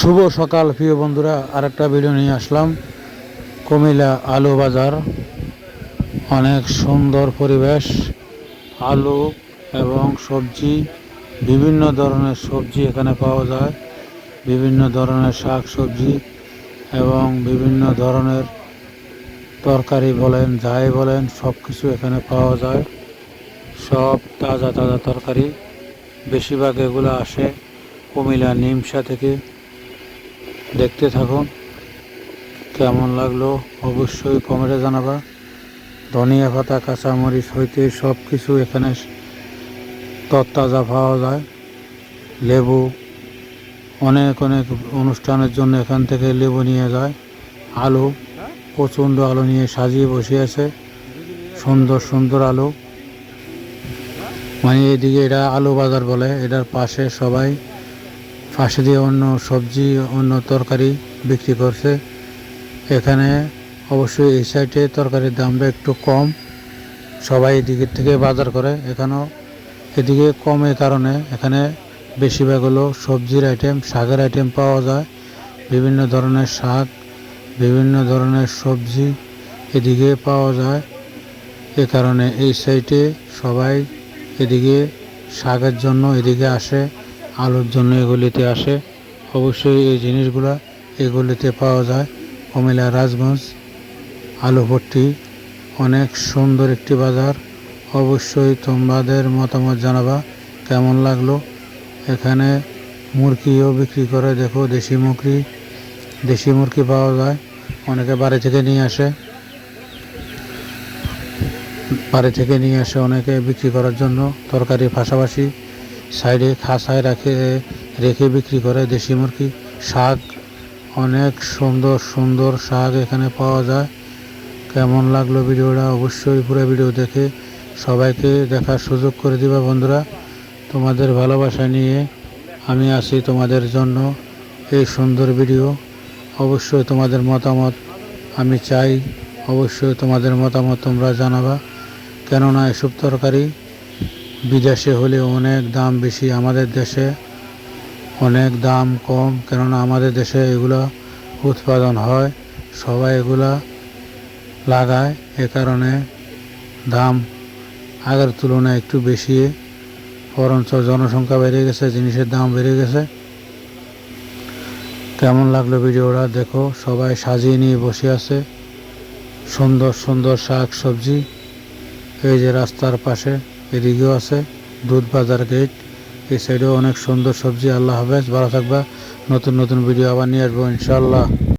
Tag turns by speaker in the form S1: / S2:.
S1: শুভ সকাল, প্রিয় বন্ধুরা। আরেকটা ভিডিও নিয়ে আসলাম। কুমিল্লা আলু বাজার। অনেক সুন্দর পরিবেশ। আলু এবং সবজি, বিভিন্ন ধরনের সবজি এখানে পাওয়া যায়। বিভিন্ন ধরনের শাক সবজি এবং বিভিন্ন ধরনের তরকারি বলেন, যাই বলেন সব কিছু এখানে পাওয়া যায়। সব তাজা তাজা তরকারি। বেশিরভাগ এগুলো আসে কুমিল্লা নিমসা থেকে। দেখতে থাকুন। কেমন লাগল অবশ্যই কমেন্টে জানাবা। ধনিয়া পাতা, কাঁচামরিচ হইতে সব কিছু এখানে তরতাজা পাওয়া যায়। লেবু অনেক অনেক অনুষ্ঠানের জন্য এখান থেকে লেবু নিয়ে যায়। আলু, প্রচণ্ড আলু নিয়ে সাজিয়ে বসে আছে। সুন্দর সুন্দর আলু। মানে এদিকে এটা আলু বাজার বলে, এটার পাশে সবাই পাশে দিয়ে অন্য সবজি, অন্য তরকারি বিক্রি করছে। এখানে অবশ্যই এই সাইডে তরকারির দামটা একটু কম। সবাই এদিকের থেকে বাজার করে। এখানেও এদিকে কমের কারণে এখানে বেশিরভাগ হলো সবজির আইটেম শাকের আইটেম পাওয়া যায়। বিভিন্ন ধরনের শাক, বিভিন্ন ধরনের সবজি এদিকে পাওয়া যায়। এ কারণে এই সাইটে সবাই এদিকে শাকের জন্য এদিকে আসে। আলুর জন্য এগুলিতে আসে। অবশ্যই এই জিনিসগুলা এগুলিতে পাওয়া যায়। কুমিল্লা রাজগঞ্জ আলুভট্টি অনেক সুন্দর একটি বাজার। অবশ্যই তোমাদের মতামত জানাবা, কেমন লাগল? এখানে মুরগিও বিক্রি করে, দেখো, দেশি মুরগি দেশি মুরগি পাওয়া যায়। অনেকে বাড়ি থেকে নিয়ে আসে। বাড়ি থেকে নিয়ে আসে অনেকে বিক্রি করার জন্য। তরকারির পাশাপাশি সাইডে খাসায় রাখে, রেখে বিক্রি করে দেশি মুরগি। শাক, অনেক সুন্দর সুন্দর শাক এখানে পাওয়া যায়। কেমন লাগল ভিডিওটা অবশ্যই পুরো ভিডিও দেখে সবাইকে দেখার সুযোগ করে দিবা বন্ধুরা। তোমাদের ভালোবাসা নিয়ে আমি আছি তোমাদের জন্য এই সুন্দর ভিডিও। অবশ্যই তোমাদের মতামত আমি চাই। অবশ্যই তোমাদের মতামত তোমরা জানাবা। কেননা এসব তরকারি বিদেশে হলে অনেক দাম বেশি আমাদের দেশে, অনেক দাম কম, কেননা আমাদের দেশে এগুলো উৎপাদন হয়, সবাই এগুলা লাগায়, এ কারণে দাম আগের তুলনায় একটু বেশি, বরঞ্চ জনসংখ্যা বেড়ে গেছে, জিনিসের দাম বেড়ে গেছে। কেমন লাগল ভিডিওটা দেখো, সবাই সাজিয়ে নিয়ে বসে আছে, সুন্দর সুন্দর শাক সবজি, এই যে রাস্তার পাশে। এদিকেও আছে, দুধ বাজার গেট এই সাইডেও অনেক সুন্দর সবজি, আল্লাহ হাফেজ, ভালো থাকবা, নতুন নতুন ভিডিও আবার নিয়ে আসব ইনশাল্লাহ